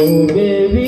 Oh, baby.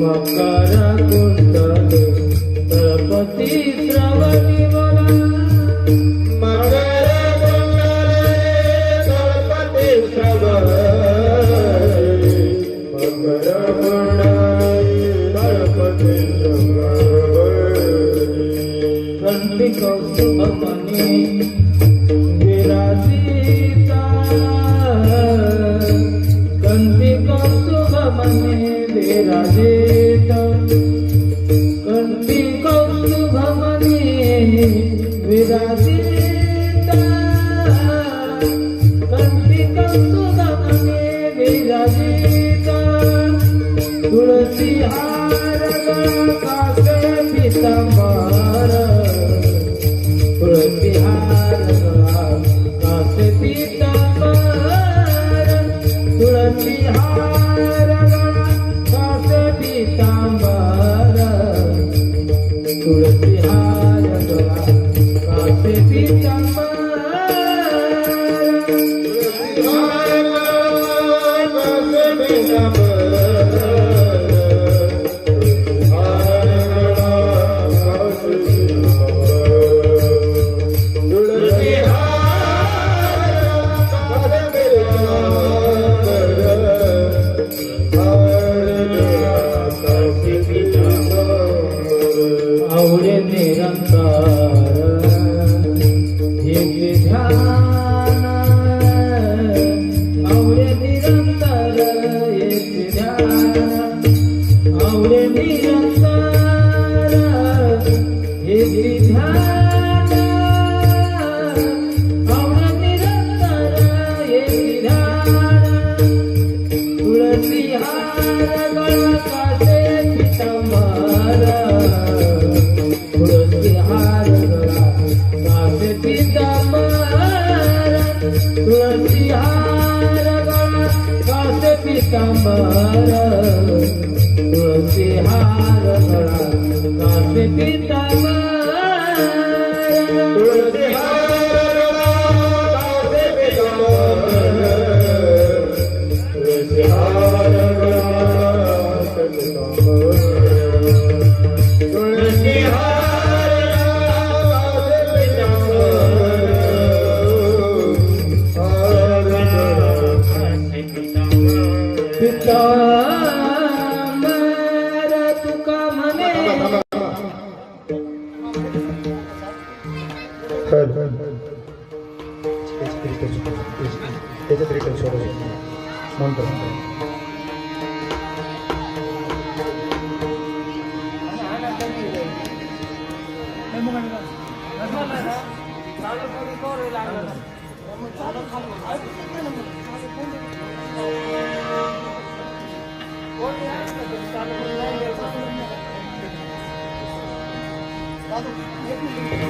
मकर कुंडली तुलसी हार काके पितांबर तुलसी हार काके पितांबर तुलसी हार हार गळकाचे त्याच्यात रिटर्न सोडवतो म्हणतो चालू